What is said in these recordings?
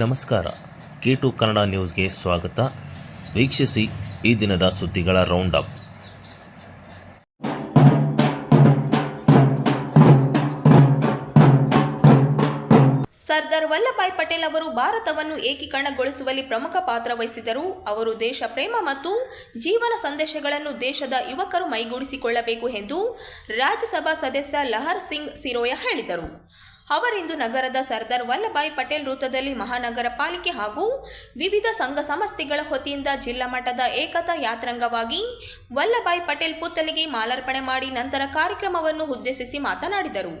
ನಮಸ್ಕಾರ. K to Kannada ನ್ಯೂಸ್ಗೆ ಸ್ವಾಗತ. ವೀಕ್ಷಿಸಿ ಈ ದಿನದ ಸುದ್ದಿಗಳ ರೌಂಡ್ ಅಪ್ ಸರ್ದಾರ್ ವಲ್ಲಭಾಯ್ ಪಟೇಲ್ ಅವರು ಭಾರತವನ್ನು ಏಕೀಕರಣಗೊಳಿಸುವಲ್ಲಿ ಪ್ರಮುಖ ಪಾತ್ರ ವಹಿಸಿದರು ಅವರು ದೇಶ ಪ್ರೇಮ ಮತ್ತು ಜೀವನ ಸಂದೇಶಗಳನ್ನು ದೇಶದ ಯುವಕರು ಮೈಗೂಡಿಸಿಕೊಳ್ಳಬೇಕು ಎಂದು ರಾಜ್ಯಸಭಾ ಸದಸ್ಯ ಲಹರ್ ಸಿಂಗ್ ಸಿರೋಯ ಹೇಳಿದರು. ಅವರಿಂದು ನಗರದ ಸರ್ದಾರ್ ವಲ್ಲಭಾಯ್ ಪಟೇಲ್ ವೃತ್ತದಲ್ಲಿ ಮಹಾನಗರ ಪಾಲಿಕೆ ಹಾಗೂ ವಿವಿಧ ಸಂಘ ಸಂಸ್ಥೆಗಳ ಹೊತಿಯಿಂದ ಜಿಲ್ಲಾ ಮಟ್ಟದ ಏಕತಾ ಯಾತ್ರಾಂಗವಾಗಿ ವಲ್ಲಭಾಯ್ ಪಟೇಲ್ ಪುತ್ತಲಿಗೆ ಮಾಲಾರ್ಪಣೆ ಮಾಡಿ ನಂತರ ಕಾರ್ಯಕ್ರಮವನ್ನು ಉದ್ದೇಶಿಸಿ ಮಾತನಾಡಿದರು.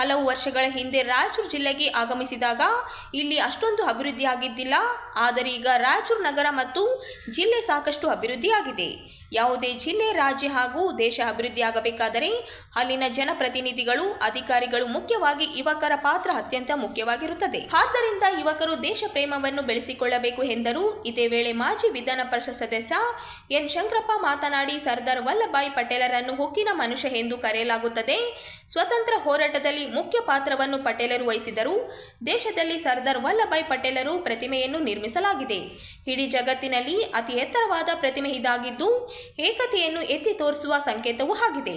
ಹಲವು ವರ್ಷಗಳ ಹಿಂದೆ ರಾಯಚೂರು ಜಿಲ್ಲೆಗೆ ಆಗಮಿಸಿದಾಗ ಇಲ್ಲಿ ಅಷ್ಟೊಂದು ಅಭಿವೃದ್ಧಿಯಾಗಿದ್ದಿಲ್ಲ, ಆದರೆ ಈಗ ರಾಯಚೂರು ನಗರ ಮತ್ತು ಜಿಲ್ಲೆ ಸಾಕಷ್ಟು ಅಭಿವೃದ್ಧಿಯಾಗಿದೆ. ಯಾವುದೇ ಜಿಲ್ಲೆ, ರಾಜ್ಯ ಹಾಗೂ ದೇಶ ಅಭಿವೃದ್ಧಿಯಾಗಬೇಕಾದರೆ ಅಲ್ಲಿನ ಜನಪ್ರತಿನಿಧಿಗಳು, ಅಧಿಕಾರಿಗಳು ಮುಖ್ಯವಾಗಿ ಯುವಕರ ಪಾತ್ರ ಅತ್ಯಂತ ಮುಖ್ಯವಾಗಿರುತ್ತದೆ. ಆದ್ದರಿಂದ ಯುವಕರು ದೇಶ ಪ್ರೇಮವನ್ನು ಬೆಳೆಸಿಕೊಳ್ಳಬೇಕು ಎಂದರು. ಇದೇ ವೇಳೆ ಮಾಜಿ ವಿಧಾನ ಪರಿಷತ್ ಸದಸ್ಯ ಎನ್. ಶಂಕರಪ್ಪ ಮಾತನಾಡಿ, ಸರ್ದಾರ್ ವಲ್ಲಭಾಯ್ ಪಟೇಲರನ್ನು ಹುಕ್ಕಿನ ಮನುಷ್ಯ ಎಂದು ಕರೆಯಲಾಗುತ್ತದೆ. ಸ್ವತಂತ್ರ ಹೋರಾಟದಲ್ಲಿ ಮುಖ್ಯ ಪಾತ್ರವನ್ನು ಪಟೇಲರು ವಹಿಸಿದರು. ದೇಶದಲ್ಲಿ ಸರ್ದಾರ್ ವಲ್ಲಭಾಯ್ ಪಟೇಲರು ಪ್ರತಿಮೆಯನ್ನು ನಿರ್ಮಿಸಲಾಗಿದೆ. ಇಡೀ ಜಗತ್ತಿನಲ್ಲಿ ಅತಿ ಎತ್ತರವಾದ ಪ್ರತಿಮೆ ಇದಾಗಿದ್ದು ಏಕತೆಯನ್ನು ಎತ್ತಿ ತೋರಿಸುವ ಸಂಕೇತವೂ ಆಗಿದೆ.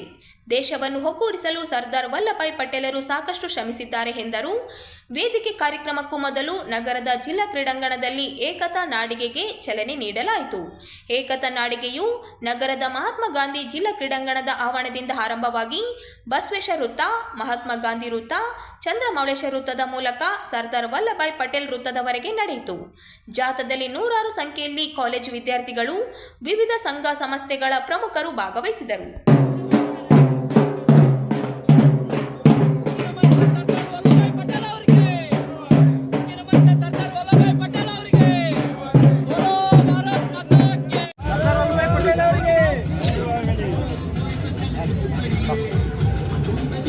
ದೇಶವನ್ನು ಒಗ್ಗೂಡಿಸಲು ಸರ್ದಾರ್ ವಲ್ಲಭಾಯ್ ಪಟೇಲರು ಸಾಕಷ್ಟು ಶ್ರಮಿಸಿದ್ದಾರೆ ಎಂದರು. ವೇದಿಕೆ ಕಾರ್ಯಕ್ರಮಕ್ಕೂ ಮೊದಲು ನಗರದ ಜಿಲ್ಲಾ ಕ್ರೀಡಾಂಗಣದಲ್ಲಿ ಏಕತಾ ನಾಡಿಗೆಗೆ ಚಲನೆ ನೀಡಲಾಯಿತು. ಏಕತಾ ನಾಡಿಗೆಯು ನಗರದ ಮಹಾತ್ಮ ಗಾಂಧಿ ಜಿಲ್ಲಾ ಕ್ರೀಡಾಂಗಣದ ಆವರಣದಿಂದ ಆರಂಭವಾಗಿ ಬಸವೇಶ್ವರ ವೃತ್ತ, ಮಹಾತ್ಮ ಗಾಂಧಿ ವೃತ್ತ, ಚಂದ್ರಮೌಳೇಶ್ವರ ವೃತ್ತದ ಮೂಲಕ ಸರ್ದಾರ್ ವಲ್ಲಭಾಯ್ ಪಟೇಲ್ ವೃತ್ತದವರೆಗೆ ನಡೆಯಿತು. ಜಾಥಾದಲ್ಲಿ ನೂರಾರು ಸಂಖ್ಯೆಯಲ್ಲಿ ಕಾಲೇಜು ವಿದ್ಯಾರ್ಥಿಗಳು, ವಿವಿಧ ಸಂಘ ಸಂಸ್ಥೆಗಳ ಪ್ರಮುಖರು ಭಾಗವಹಿಸಿದರು.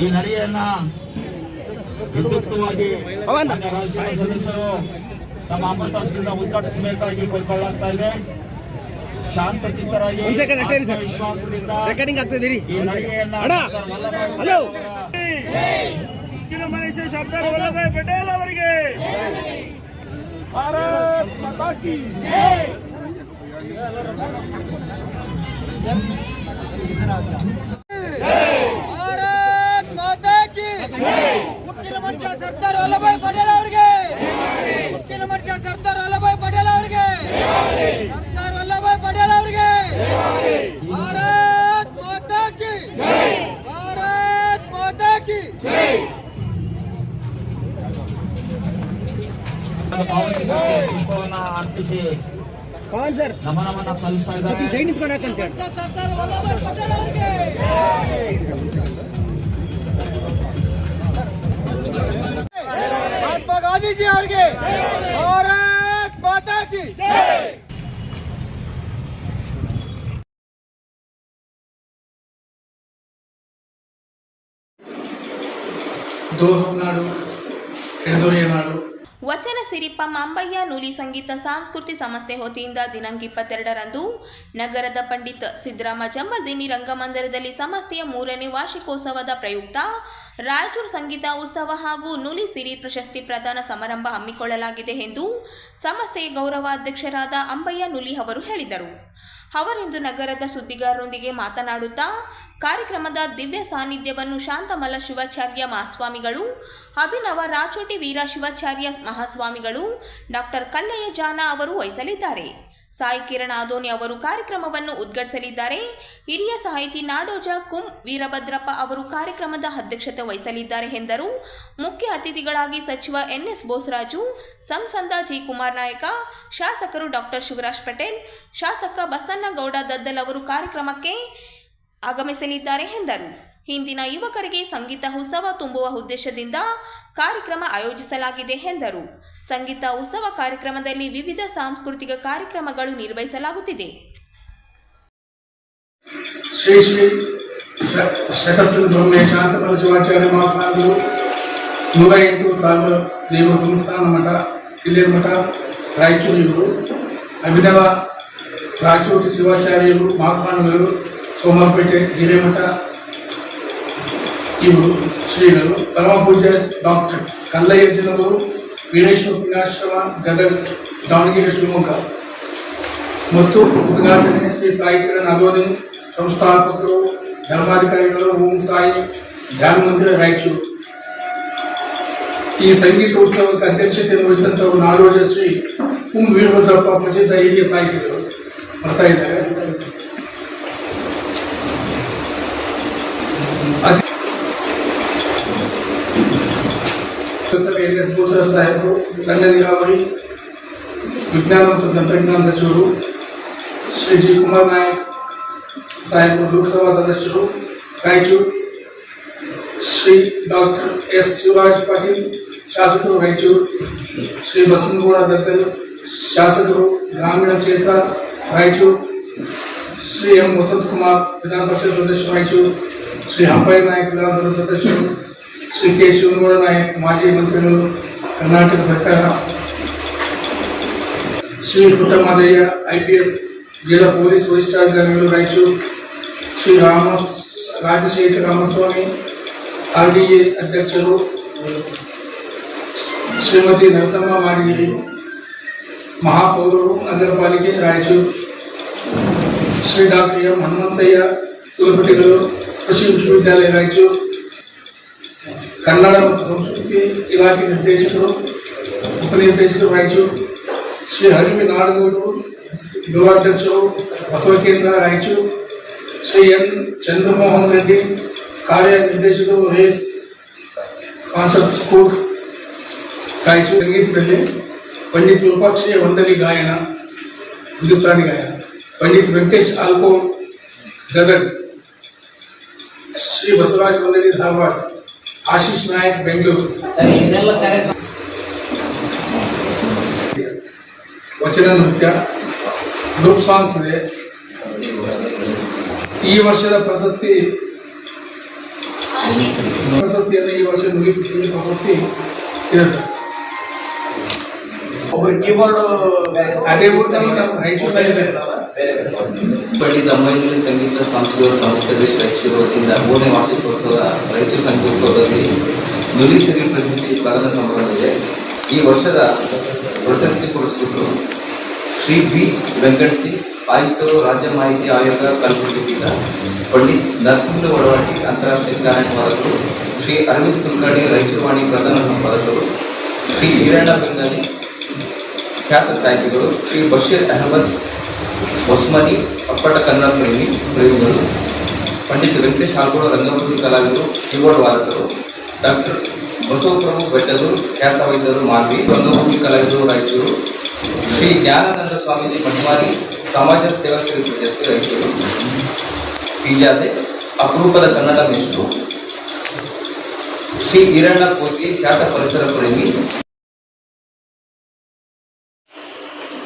ಈ ನಡೆಯನ್ನ ವಿದ್ಯುಕ್ತವಾಗಿ ರಾಜ್ಯಸಭಾ ಸದಸ್ಯರು ತಮ್ಮ ಅಮೃತಾಸದಿಂದ ಉದ್ಘಾಟಿಸಬೇಕಾಗಿ ಕೋರ್ಕೊಳ್ಳಾಗ್ತಾ ಇದೆ. ಶಾಂತ ಚಿತ್ತರಾಗಿ ವಿಶ್ವಾಸದಿಂದ ಈ ನಡೆಯನ್ನ ಮನುಷ್ಯ ಸರ್ದಾರ್ ವಲ್ಲಭಾಯ್ ಪಟೇಲ್ ಅವರಿಗೆ. ಭಾರತ್ ಮಾತಾ ಕಿ ಭಾರತ್ ಮಾತಾ ಕಿ ಮುಖ್ಯ ಮನುಷ್ಯ ಸರ್ದಾರ್ ವಲ್ಲಭಾಯ್ ಪಟೇಲ್ ಅವರಿಗೆ ಮುಖ್ಯ ಮನುಷ್ಯ ಸರ್ದಾರ್ ವಲ್ಲಭಾಯ್ ಪಟೇಲ್ ಅವರಿಗೆ ಸರ್ದಾರ್ ವಲ್ಲಭಾಯ್ ಪಟೇಲ್ ಅವರಿಗೆ ಭಾರತ್ ಮಾತಾ ಕಿ ಭಾರತ್ ಮಾತಾ ಕಿ ಭಾವಚಿತ್ರಕ್ಕೆ ಪುಷ್ಪವನ್ನ ಅರ್ಪಿಸಿ ಪವನ್ ಸರ್ ನಮನವನ್ನ ಸಲ್ಲಿಸ್ತಾ ಇದ್ದಾರೆ ಸೈಡ್ ನಿಂತ್ಕೊಂಡು ಹಾಕಂತ ಸರ್ದಾರ್ ವಲ್ಲಭಾಯ್ ಪಟೇಲ್ ಅವರಿಗೆ ಮಹಾತ್ಮ ಗಾಂಧೀಜಿ ಅವರಿಗೆ ಭಾರತ್ ಮಾತಾ ಕಿ ದೋಸ್ನಾಡು ಎಡದೊರೆಯ ನಾಡು ವಚನ ಸಿರಿಪ ಮಾಂಬಯ್ಯ ನೂಲಿ ಸಂಗೀತ ಸಾಂಸ್ಕೃತಿ ಸಂಸ್ಥೆ ವತಿಯಿಂದ ದಿನಾಂಕ ಇಪ್ಪತ್ತೆರಡರಂದು ನಗರದ ಪಂಡಿತ್ ಸಿದ್ದರಾಮ ಜಂಬಲ್ದಿನಿ ರಂಗಮಂದಿರದಲ್ಲಿ ಸಂಸ್ಥೆಯ ಮೂರನೇ ವಾರ್ಷಿಕೋತ್ಸವದ ಪ್ರಯುಕ್ತ ರಾಯಚೂರು ಸಂಗೀತ ಉತ್ಸವ ಹಾಗೂ ನೂಲಿ ಸಿರಿ ಪ್ರಶಸ್ತಿ ಪ್ರದಾನ ಸಮಾರಂಭ ಹಮ್ಮಿಕೊಳ್ಳಲಾಗಿದೆ ಎಂದು ಸಂಸ್ಥೆಯ ಗೌರವಾಧ್ಯಕ್ಷರಾದ ಅಂಬಯ್ಯ ನುಲಿ ಅವರು ಹೇಳಿದರು. ಅವರಿಂದು ನಗರದ ಸುದ್ದಿಗಾರರೊಂದಿಗೆ ಮಾತನಾಡುತ್ತಾ ಕಾರ್ಯಕ್ರಮದ ದಿವ್ಯ ಸಾನ್ನಿಧ್ಯವನ್ನು ಶಾಂತಮಲ ಶಿವಾಚಾರ್ಯ ಮಹಾಸ್ವಾಮಿಗಳು, ಅಭಿನವ ರಾಚೋಟಿ ವೀರ ಶಿವಾಚಾರ್ಯ ಮಹಾಸ್ವಾಮಿಗಳು, ಡಾಕ್ಟರ್ ಕಲ್ಲಯ್ಯ ಜಾನ ಅವರು ವಹಿಸಲಿದ್ದಾರೆ. ಸಾಯಿ ಕಿರಣ್ ಆದೋನಿ ಅವರು ಕಾರ್ಯಕ್ರಮವನ್ನು ಉದ್ಘಾಟಿಸಲಿದ್ದಾರೆ. ಹಿರಿಯ ಸಾಹಿತಿ ನಾಡೋಜ ಕುಂ ವೀರಭದ್ರಪ್ಪ ಅವರು ಕಾರ್ಯಕ್ರಮದ ಅಧ್ಯಕ್ಷತೆ ವಹಿಸಲಿದ್ದಾರೆ ಎಂದರು. ಮುಖ್ಯ ಅತಿಥಿಗಳಾಗಿ ಸಚಿವ ಎನ್ಎಸ್ ಬೋಸರಾಜು, ಸಂಸದ ಜಿ ಕುಮಾರ್ ನಾಯಕ, ಶಾಸಕರು ಡಾಕ್ಟರ್ ಶಿವರಾಜ್ ಪಟೇಲ್, ಶಾಸಕ ಬಸನ್ನಗೌಡ ದದ್ದಲ್ ಅವರು ಕಾರ್ಯಕ್ರಮಕ್ಕೆ ಆಗಮಿಸಲಿದ್ದಾರೆ ಎಂದರು. ಹಿಂದಿನ ಯುವಕರಿಗೆ ಸಂಗೀತ ಉತ್ಸವ ತುಂಬುವ ಉದ್ದೇಶದಿಂದ ಕಾರ್ಯಕ್ರಮ ಆಯೋಜಿಸಲಾಗಿದೆ ಎಂದರು. ಸಂಗೀತ ಉತ್ಸವ ಕಾರ್ಯಕ್ರಮದಲ್ಲಿ ವಿವಿಧ ಸಾಂಸ್ಕೃತಿಕ ಕಾರ್ಯಕ್ರಮಗಳು ನಿರ್ವಹಿಸಲಾಗುತ್ತಿದೆ. ಶ್ರೀ ಶ್ರೀ ಶ- ಶತಸಿಂಧೊಮ್ಮೆ ಶಾಂತಪರ ಶಿವಾಚಾರ್ಯ ಮಹಾಸ್ವಾಮಿಗಳು ನೂರ ಎಂಟು ಸಾವಿರ ದೇವ ಸಂಸ್ಥಾನ ಮಠ ಕಿಲ್ಲೇರ್ ಮಠ ರಾಯಚೂರು ಇವರು ಅಭಿನವ ರಾಚೋಟಿ ಶಿವಾಚಾರ್ಯರು ಮಹಾಸ್ವಾಮಿಗಳು ಸೋಮವಾರಪೇಟೆ ಹಿರೇಮಠ ಇವರು ಶ್ರೀಗಳು ಪರಮ ಪೂಜ್ಯ ಡಾಕ್ಟರ್ ಕಲ್ಲಯ್ಯಜ್ಜನವರು, ವೀರೇಶ್ವರ ಪುಣ್ಯಾಶ್ರಮ ಗದಗ್, ದಾವಣಗೆರೆ ಶಿವಮೊಗ್ಗ. ಮತ್ತು ಉದ್ಘಾಟನೆ ಶ್ರೀ ಸಾಹಿತ್ಯ ನಗೋನಿ ಸಂಸ್ಥಾಪಕರು, ಧರ್ಮಾಧಿಕಾರಿಗಳು, ಓಂ ಸಾಯಿ, ಧ್ಯಾನ ಮಂದಿರ, ರಾಯಚೂರು. ಈ ಸಂಗೀತ ಉತ್ಸವಕ್ಕೆ ಅಧ್ಯಕ್ಷತೆಯನ್ನು ವಹಿಸಿದಂಥವರು ನಾಡೋಜ ಶ್ರೀ ಕುಂ ವೀರಭದ್ರಪ್ಪ ಪ್ರಸಿದ್ಧ ಹಿರಿಯ ಸಾಹಿತಿಗಳು ಬರ್ತಾ ಇದ್ದಾರೆ ಅತಿ- ಪ್ರೊಫೆಸರ್ ಎನ್ ಎಸ್ ಬೋಸರ ಸಾಹೇಬರು ಸಂಘ ನೀರಾವರಿ ವಿಜ್ಞಾನ ಮತ್ತು ತಂತ್ರಜ್ಞಾನ ಸಚಿವರು ಶ್ರೀ ಜಿ ಕುಮಾರ್ ನಾಯಕ್ ಸಾಹೇಬರು ಲೋಕಸಭಾ ಸದಸ್ಯರು ರಾಯಚೂರು ಶ್ರೀ ಡಾಕ್ಟರ್ ಎಸ್ ಶಿವರಾಜ್ ಪಾಟೀಲ್ ಶಾಸಕರು ರಾಯಚೂರು ಶ್ರೀ ಬಸವನಗೌಡ ದತ್ತಲ್ ಶಾಸಕರು ಗ್ರಾಮೀಣ ಕ್ಷೇತ್ರ ರಾಯಚೂರು ಶ್ರೀ ಎಂ ವಸಂತಕುಮಾರ್ ವಿಧಾನ ಪರಿಷತ್ ಸದಸ್ಯರು ರಾಯಚೂರು ಶ್ರೀ ಹಂಪಯ್ಯ ನಾಯಕ್ ವಿಧಾನಸಭಾ ಸದಸ್ಯರು ಶ್ರೀ ಕೆ ಶಿವನಗೌಡ ನಾಯಕ್ ಮಾಜಿ ಮಂತ್ರಿಗಳು, ಕರ್ನಾಟಕ ಸರ್ಕಾರ. Shri Puttamadaiah, I P S, ಜಿಲ್ಲಾ ಪೊಲೀಸ್ ವರಿಷ್ಠಾಧಿಕಾರಿಗಳು, Raichur. Shri Rama Rajashekhara Ramaswamy, R D A ಅಧ್ಯಕ್ಷರು, ಶ್ರೀಮತಿ ನರಸಮ್ಮ ಮಾಡಿಗಿರಿ ಮಹಾಪೌರರು, ನಗರ ಪಾಲಿಕೆ, ರಾಯಚೂರು. ಶ್ರೀ ಡಾಕ್ಟರ್ ಎಂ ಹನುಮಂತಯ್ಯ, ಕುಲಪತಿಗಳು, ಕೃಷಿ ವಿಶ್ವವಿದ್ಯಾಲಯ, ರಾಯಚೂರು. ಕನ್ನಡ ಮತ್ತು ಸಂಸ್ಕೃತಿ ಇಲಾಖೆ ನಿರ್ದೇಶಕರು ಉಪನಿರ್ದೇಶಕರು ರಾಯಚೂರು ಶ್ರೀ ಹರಿವಿ ನಾಡಗೌಡರು ಗೃಹಾಧ್ಯಕ್ಷರು ಬಸವ ಕೇಂದ್ರ ರಾಯಚೂರು ಶ್ರೀ ಎನ್ ಚಂದ್ರಮೋಹನ್ ರೆಡ್ಡಿ ಕಾರ್ಯ ನಿರ್ದೇಶಕರು ರೇಸ್ ಕಾನ್ಸೆಪ್ಟ್ ಸ್ಕೂಲ್ ರಾಯಚೂರು ಸಂಗೀತದಲ್ಲಿ ಪಂಡಿತ್ ವಿರೂಪಾಕ್ಷಿಯ ವಂದನಿ ಗಾಯನ ಹಿಂದೂಸ್ತಾನಿ ಗಾಯನ ಪಂಡಿತ್ ವೆಂಕಟೇಶ್ ಆಲ್ಕೋಲ್ ಗದಗ್ ಶ್ರೀ ಬಸವರಾಜ್ ವಂದನಿ ಧಾರವಾಡ ಆಶೀಶ್ ನಾಯಕ್ ಬೆಂಗಳೂರು. ವಚನ ನೃತ್ಯ ಗ್ರೂಪ್ ಸಾಂಗ್ಸ್ ಇದೆ. ಈ ವರ್ಷದ ಪ್ರಶಸ್ತಿ ಪ್ರಶಸ್ತಿಯನ್ನು ಈ ವರ್ಷ ನಿರೂಪಿಸಿದ ಪ್ರಶಸ್ತಿ ಇದೆ ಸರ್ ಒಬ್ಬರು ಕೀಬೋರ್ಡ್ ಅದೇ ಊರಿನಲ್ಲಿ ನಮ್ಮ ರಾಯಚೂರಿನಲ್ಲಿದೆ. ಪಂಡಿತ ಅಮ್ಮಯ್ಯನಹಳ್ಳಿ ಸಂಗೀತ ಸಾಂಸ್ಕೃತಿಕ ಸಂಸ್ಥೆ ರೈತರು ಮೂರನೇ ವಾರ್ಷಿಕೋತ್ಸವ ರೈತ ಸಂಗೀತೋತ್ಸವದಲ್ಲಿ ನುಲಿ ಸಿರಿ ಪ್ರಶಸ್ತಿ ಪ್ರದಾನ ಸಮಾರಂಭವಿದೆ. ಈ ವರ್ಷದ ಪ್ರಶಸ್ತಿ ಪುರಸ್ಕೃತರು ಶ್ರೀ ಬಿ. ವೆಂಕಟ್ ಸಿಂಗ್, ಆಯುಕ್ತರು, ರಾಜ್ಯ ಮಾಹಿತಿ ಆಯೋಗ ಕಲ್ಪಿಸಿದ ಪಂಡಿತ್ ನರಸಿಂಹ ಒಡವಾಟಿ ಅಂತಾರಾಷ್ಟ್ರೀಯ ಕಾರ್ಯಕ್ರಮಗಳು ಶ್ರೀ ಅರವಿಂದ್ ಕುಲಕರ್ಣಿ, ರಾಯಚೂರು ವಾಣಿ ಪ್ರಧಾನ ಸಂಪಾದಕರು, ಶ್ರೀ ಈರಣ್ಣ ಬೆಂಗಾಲಿ, ಖ್ಯಾತ ಸಾಹಿತಿಗಳು, ಶ್ರೀ ಬಶೀರ್ ಅಹಮದ್ ಒಸ್ಮನಿ ಅಪ್ಪಟ ಕನ್ನಡ ಪ್ರೇಮಿ ಪ್ರೇಮಿಗಳು ಪಂಡಿತ್ ವೆಂಕಟೇಶ್ ಹಾಗೋಳ ರಂಗಭೂಮಿ ಕಲಾವಿದರು ಕೀಬೋರ್ಡ್ ವಾದಕರು ಡಾಕ್ಟರ್ ಬಸವಪ್ರಭು ಬೆಟ್ಟದೂರು ಖ್ಯಾತ ವೈದ್ಯರು ಮಾನ್ವಿ ರಂಗಭೂಮಿ ಕಲಾವಿದರು ರಾಯಚೂರು ಶ್ರೀ ಜ್ಞಾನಾನಂದ ಸ್ವಾಮೀಜಿ ಮಠಮಾರಿ ಸಮಾಜ ಸೇವಾ ಸೇವೆ ಪ್ರಶಸ್ತಿ ರಾಯಚೂರು ಪಿಜಾದೆ ಅಪರೂಪದ ಕನ್ನಡ ಮೇಷ್ಟ್ರು ಶ್ರೀ ಈರಣ್ಣ ಕೋಸಿ ಖ್ಯಾತ ಪರಿಸರ ಪ್ರೇಮಿ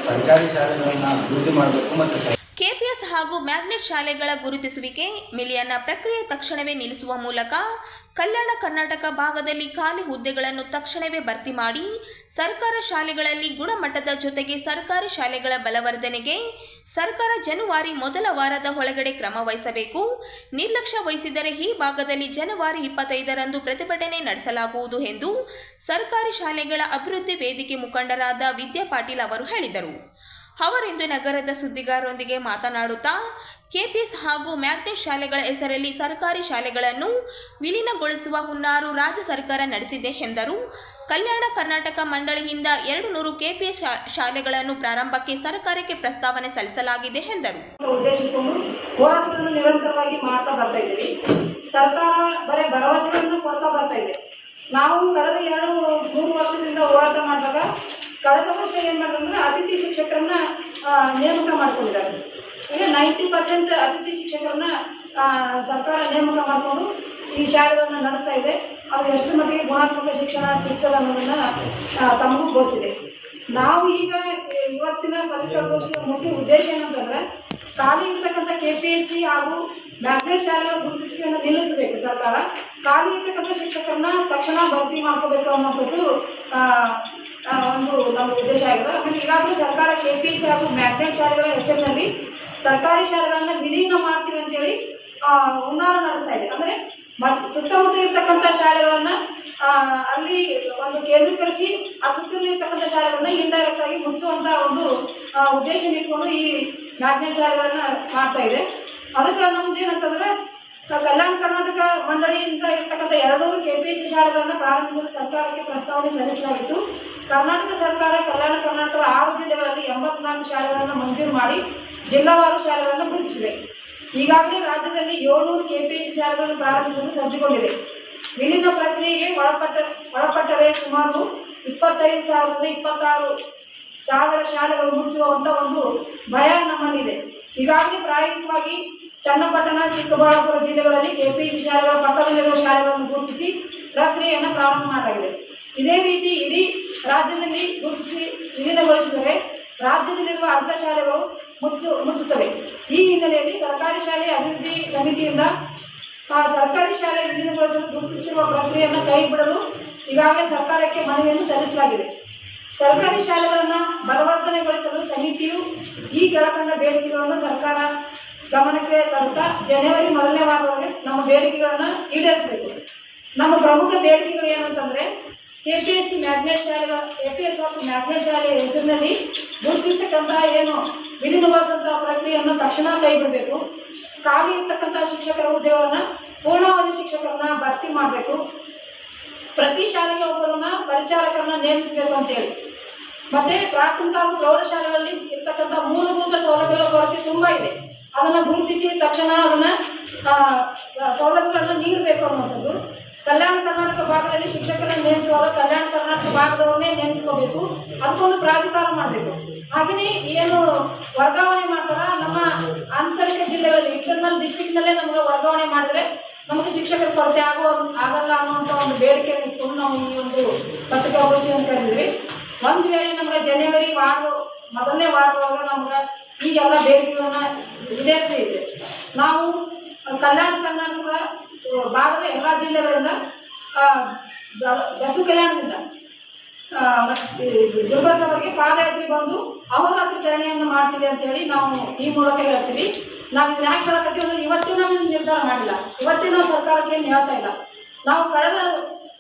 ಸರ್ಕಾರಿ ಶಾಲೆಗಳನ್ನು ಅಭಿವೃದ್ಧಿ ಮಾಡಬೇಕು ಮತ್ತು ಕೆಪಿಎಸ್ ಹಾಗೂ ಮ್ಯಾಗ್ನೆಟ್ ಶಾಲೆಗಳ ಗುರುತಿಸುವಿಕೆ, ಮಿಲಿಯನ್ನ ಪ್ರಕ್ರಿಯೆ ತಕ್ಷಣವೇ ನಿಲ್ಲಿಸುವ ಮೂಲಕ ಕಲ್ಯಾಣ ಕರ್ನಾಟಕ ಭಾಗದಲ್ಲಿ ಖಾಲಿ ಹುದ್ದೆಗಳನ್ನು ತಕ್ಷಣವೇ ಭರ್ತಿ ಮಾಡಿ, ಸರ್ಕಾರ ಶಾಲೆಗಳಲ್ಲಿ ಗುಣಮಟ್ಟದ ಜೊತೆಗೆ ಸರ್ಕಾರಿ ಶಾಲೆಗಳ ಬಲವರ್ಧನೆಗೆ ಸರ್ಕಾರ ಜನವರಿ ಮೊದಲ ವಾರದ ಒಳಗಡೆ ಕ್ರಮ ವಹಿಸಬೇಕು. ನಿರ್ಲಕ್ಷ್ಯ ವಹಿಸಿದರೆ ಈ ಭಾಗದಲ್ಲಿ ಜನವರಿ ಇಪ್ಪತ್ತೈದರಂದು ಪ್ರತಿಭಟನೆ ನಡೆಸಲಾಗುವುದು ಎಂದು ಸರ್ಕಾರಿ ಶಾಲೆಗಳ ಅಭಿವೃದ್ಧಿ ವೇದಿಕೆ ಮುಖಂಡರಾದ ವಿದ್ಯಾ ಪಾಟೀಲ್ ಅವರು ಹೇಳಿದರು. ಅವರಿಂದು ನಗರದ ಸುದ್ದಿಗಾರರೊಂದಿಗೆ ಮಾತನಾಡುತ್ತಾ, ಕೆಪಿಎಸ್ ಹಾಗೂ ಮ್ಯಾಗ್ನೆಟ್ ಶಾಲೆಗಳ ಹೆಸರಲ್ಲಿ ಸರ್ಕಾರಿ ಶಾಲೆಗಳನ್ನು ವಿಲೀನಗೊಳಿಸುವ ಹುನ್ನಾರು ರಾಜ್ಯ ಸರ್ಕಾರ ನಡೆಸಿದೆ ಎಂದರು. ಕಲ್ಯಾಣ ಕರ್ನಾಟಕ ಮಂಡಳಿಯಿಂದ ಎರಡು ನೂರು ಕೆಪಿಎಸ್ ಶಾಲೆಗಳನ್ನು ಪ್ರಾರಂಭಕ್ಕೆ ಸರ್ಕಾರಕ್ಕೆ ಪ್ರಸ್ತಾವನೆ ಸಲ್ಲಿಸಲಾಗಿದೆ ಎಂದರು. ನಾವು ಕಳೆದ ಎರಡು, ಮೂರು ವರ್ಷದಿಂದ ಹೋರಾಟ ಮಾಡಿದಾಗ ಕಳೆದ ವರ್ಷ ಏನು ಮಾಡಿದ್ರೆ ಅತಿಥಿ ಶಿಕ್ಷಕರನ್ನ ನೇಮಕ ಮಾಡ್ಕೊಂಡಿದ್ದಾರೆ. ಈಗ ನೈಂಟಿ ಪರ್ಸೆಂಟ್ ಅತಿಥಿ ಶಿಕ್ಷಕರನ್ನ ಸರ್ಕಾರ ನೇಮಕ ಮಾಡಿಕೊಂಡು ಈ ಶಾಲೆಗಳನ್ನು ನಡೆಸ್ತಾ ಇದೆ. ಅವ್ರಿಗೆ ಎಷ್ಟು ಮಟ್ಟಿಗೆ ಗುಣಾತ್ಮಕ ಶಿಕ್ಷಣ ಸಿಗ್ತದೆ ಅನ್ನೋದನ್ನ ತಮಗೂ ಗೊತ್ತಿದೆ. ನಾವು ಈಗ ಇವತ್ತಿನ ಪತ್ರಿಕಾಗೋಷ್ಠಿಯ ಮುಖ್ಯ ಉದ್ದೇಶ ಏನಂತಂದ್ರೆ, ಖಾಲಿ ಇರ್ತಕ್ಕಂಥ ಕೆ ಪಿ ಎಸ್ ಸಿ ಹಾಗೂ ಮ್ಯಾಗ್ನೆಟ್ ಶಾಲೆಗಳ ಗುರುತಿಸುವಿಕೆಯನ್ನು ನಿಲ್ಲಿಸಬೇಕು ಸರ್ಕಾರ. ಖಾಲಿ ಇರ್ತಕ್ಕಂಥ ಶಿಕ್ಷಕರನ್ನ ತಕ್ಷಣ ಭರ್ತಿ ಮಾಡ್ಕೋಬೇಕು ಅನ್ನೋಂಥದ್ದು ಒಂದು ನಮ್ಮ ಉದ್ದೇಶ ಆಗಿದೆ. ಆಮೇಲೆ ಈಗಾಗಲೇ ಸರ್ಕಾರ ಕೆ ಪಿ ಸಿ ಹಾಗೂ ಮ್ಯಾಗ್ನೆಟ್ ಶಾಲೆಗಳ ಹೆಸರಿನಲ್ಲಿ ಸರ್ಕಾರಿ ಶಾಲೆಗಳನ್ನ ವಿಲೀನ ಮಾಡ್ತೀವಿ ಅಂತೇಳಿ ಹುನ್ನಾರ ನಡೆಸ್ತಾ ಇದೆ. ಅಂದ್ರೆ ಮತ್ ಸುತ್ತಮುತ್ತ ಇರ್ತಕ್ಕಂಥ ಶಾಲೆಗಳನ್ನ ಅಲ್ಲಿ ಒಂದು ಕೇಂದ್ರೀಕರಿಸಿ ಆ ಸುತ್ತಲಿರ್ತಕ್ಕಂಥ ಶಾಲೆಗಳನ್ನ ಇಂಡೈರೆಕ್ಟ್ ಆಗಿ ಮುಚ್ಚುವಂತ ಒಂದು ಉದ್ದೇಶ ಇಟ್ಕೊಂಡು ಈ ಮ್ಯಾಗ್ನೆಟ್ ಶಾಲೆಗಳನ್ನ ಮಾಡ್ತಾ ಇದೆ. ಅದಕ್ಕೆ ನಮ್ದು ಏನಂತಂದ್ರೆ ಕಲ್ಯಾಣ ಕರ್ನಾಟಕ ಮಂಡಳಿಯಿಂದ ಇರತಕ್ಕಂಥ ಎರಡೂರು ಕೆ ಪಿ ಎಸ್ ಸಿ ಶಾಲೆಗಳನ್ನು ಪ್ರಾರಂಭಿಸಲು ಸರ್ಕಾರಕ್ಕೆ ಪ್ರಸ್ತಾವನೆ ಸಲ್ಲಿಸಲಾಗಿತ್ತು. ಕರ್ನಾಟಕ ಸರ್ಕಾರ, ಕಲ್ಯಾಣ ಕರ್ನಾಟಕದ ಆರು ಜಿಲ್ಲೆಗಳಲ್ಲಿ ಎಂಬತ್ನಾಲ್ಕು ಶಾಲೆಗಳನ್ನು ಮಂಜೂರು ಮಾಡಿ ಜಿಲ್ಲಾವಾರು ಶಾಲೆಗಳನ್ನು ಗುರುತಿಸಿದೆ. ಈಗಾಗಲೇ ರಾಜ್ಯದಲ್ಲಿ ಏಳ್ನೂರು ಕೆ ಪಿ ಎಸ್ ಸಿ ಶಾಲೆಗಳನ್ನು ಪ್ರಾರಂಭಿಸಲು ಸಜ್ಜುಗೊಂಡಿದೆ. ವಿಲೀನ ಪ್ರಕ್ರಿಯೆಗೆ ಒಳಪಟ್ಟ, ಒಳಪಟ್ಟರೆ ಸುಮಾರು ಇಪ್ಪತ್ತೈದು ಸಾವಿರದ ಇಪ್ಪತ್ತಾರು ಸಾವಿರ ಶಾಲೆಗಳು ಮುಚ್ಚುವಂಥ ಒಂದು ಭಯ ನಮ್ಮಲ್ಲಿದೆ ಈಗಾಗಲೇ ಪ್ರಾಯೋಗಿಕವಾಗಿ ಚನ್ನಪಟ್ಟಣ, ಚಿಕ್ಕಬಳ್ಳಾಪುರ ಜಿಲ್ಲೆಗಳಲ್ಲಿ ಕೆಪಿಸಿ ಶಾಲೆಗಳ ಪಕ್ಕದಲ್ಲಿರುವ ಶಾಲೆಗಳನ್ನು ಗುರುತಿಸಿ ಪ್ರಕ್ರಿಯೆಯನ್ನು ಪ್ರಾರಂಭ ಮಾಡಲಾಗಿದೆ. ಇದೇ ರೀತಿ ಇಡೀ ರಾಜ್ಯದಲ್ಲಿ ಗುರುತಿಸಿ ವಿಲೀನಗೊಳಿಸಿದರೆ ರಾಜ್ಯದಲ್ಲಿರುವ ಅರ್ಧ ಶಾಲೆಗಳು ಮುಚ್ಚು, ಮುಚ್ಚುತ್ತವೆ. ಈ ಹಿನ್ನೆಲೆಯಲ್ಲಿ ಸರ್ಕಾರಿ ಶಾಲೆ ಅಭಿವೃದ್ಧಿ ಸಮಿತಿಯಿಂದ ಸರ್ಕಾರಿ ಶಾಲೆ ವಿಲೀನಗೊಳಿಸಲು ಗುರುತಿಸಿರುವ ಪ್ರಕ್ರಿಯೆಯನ್ನು ಕೈಬಿಡಲು ಈಗಾಗಲೇ ಸರ್ಕಾರಕ್ಕೆ ಮನವಿಯನ್ನು ಸಲ್ಲಿಸಲಾಗಿದೆ. ಸರ್ಕಾರಿ ಶಾಲೆಗಳನ್ನು ಬಲವರ್ಧನೆಗೊಳಿಸಲು ಸಮಿತಿಯು ಈ ಕೆಳಕಂಡ ಬೇಡಿಕೆಗಳನ್ನು ಸರ್ಕಾರ ಗಮನಕ್ಕೆ ತರುತ್ತಾ ಜನವರಿ ಮೊದಲನೇ ವಾರದೊಳಗೆ ನಮ್ಮ ಬೇಡಿಕೆಗಳನ್ನು ಈಡೇರಿಸಬೇಕು. ನಮ್ಮ ಪ್ರಮುಖ ಬೇಡಿಕೆಗಳು ಏನಂತಂದ್ರೆ K P S C magnet ಶಾಲೆಗಳ A P S of magnet ಶಾಲೆಯ ಹೆಸರಿನಲ್ಲಿ ಗುರುತಿಸ್ತಕ್ಕಂಥ ಏನು ವಿಧಿನಿವಾಸಂತಹ ಪ್ರಕ್ರಿಯೆಯನ್ನು ತಕ್ಷಣ ಕೈಬಿಡಬೇಕು. ಖಾಲಿ ಇರ್ತಕ್ಕಂಥ ಶಿಕ್ಷಕರ ಹುದ್ದೆಗಳನ್ನು ಪೂರ್ಣಾವಧಿ ಶಿಕ್ಷಕರನ್ನ ಭರ್ತಿ ಮಾಡಬೇಕು. ಪ್ರತಿ ಶಾಲೆಗೆ ಒಬ್ಬರನ್ನ ಪರಿಚಾರಕರನ್ನ ನೇಮಿಸಬೇಕು ಅಂತೇಳಿ ಮತ್ತೆ ಪ್ರಾಥಮಿಕ ಹಾಗೂ ಪ್ರೌಢಶಾಲೆಗಳಲ್ಲಿ ಇರ್ತಕ್ಕಂಥ ಮೂಲಭೂತ ಸೌಲಭ್ಯಗಳ ಕೊರತೆ ತುಂಬ ಇದೆ. ಅದನ್ನ ಗುರುತಿಸಿ ತಕ್ಷಣ ಅದನ್ನ ಸೌಲಭ್ಯಗಳನ್ನ ನೀಡಬೇಕು ಅನ್ನುವಂಥದ್ದು. ಕಲ್ಯಾಣ ಕರ್ನಾಟಕ ಭಾಗದಲ್ಲಿ ಶಿಕ್ಷಕರನ್ನು ನೇಮಿಸುವಾಗ ಕಲ್ಯಾಣ ಕರ್ನಾಟಕ ಭಾಗದವ್ರನ್ನೇ ನೇಮಿಸ್ಕೋಬೇಕು. ಅದಕ್ಕೊಂದು ಪ್ರಾಧಿಕಾರ ಮಾಡಬೇಕು. ಹಾಗೆಯೇ ಏನು ವರ್ಗಾವಣೆ ಮಾಡ್ತಾರ? ನಮ್ಮ ಆಂತರಿಕ ಜಿಲ್ಲೆಗಳಲ್ಲಿ ಇಂಟರ್ನಲ್ ಡಿಸ್ಟ್ರಿಕ್ಟ್ನಲ್ಲೇ ನಮಗೆ ವರ್ಗಾವಣೆ ಮಾಡಿದ್ರೆ ನಮಗೆ ಶಿಕ್ಷಕರ ಕೊರತೆ ಆಗೋ ಆಗಲ್ಲ ಅನ್ನುವಂಥ ಒಂದು ಬೇಡಿಕೆಯನ್ನು ಇಟ್ಕೊಂಡು ನಾವು ಈ ಒಂದು ಪತ್ರಿಕಾಗೋಷ್ಠಿಯನ್ನು ಕರೆದಿದ್ವಿ. ಒಂದು ವೇಳೆ ನಮಗೆ ಜನವರಿ ವಾರ ಮೊದಲನೇ ವಾರದೊಳಗೆ ನಮ್ಗೆ ಈಗೆಲ್ಲ ಬೇಡಿಕೆಗಳನ್ನ ಇದೆ ನಾವು, ಕಲ್ಯಾಣ ಕರ್ನಾಟಕದ ಭಾಗದ ಎಲ್ಲ ಜಿಲ್ಲೆಗಳಿಂದ ಬಸವ ಕಲ್ಯಾಣದಿಂದ ಗುಲ್ಬರ್ಗವರೆಗೆ ಪಾದಯಾತ್ರೆ ಬಂದು ಅಹೋರಾತ್ರಿ ಧರಣಿಯನ್ನು ಮಾಡ್ತೀವಿ ಅಂತೇಳಿ ನಾವು ಈ ಮೂಲಕ ಹೇಳ್ತೀವಿ. ನಾವು ಇದು ಯಾಕೆ ಹೇಳಕತ್ತೀವಿ ಅಂದ್ರೆ ಇವತ್ತೇ ನಾವು ಇದನ್ನ ನಿರ್ಧಾರ ಮಾಡಿಲ್ಲ. ಇವತ್ತೇ ನಾವು ಸರ್ಕಾರಕ್ಕೆ ಏನು ಹೇಳ್ತಾ ಇಲ್ಲ. ನಾವು ಕಳೆದ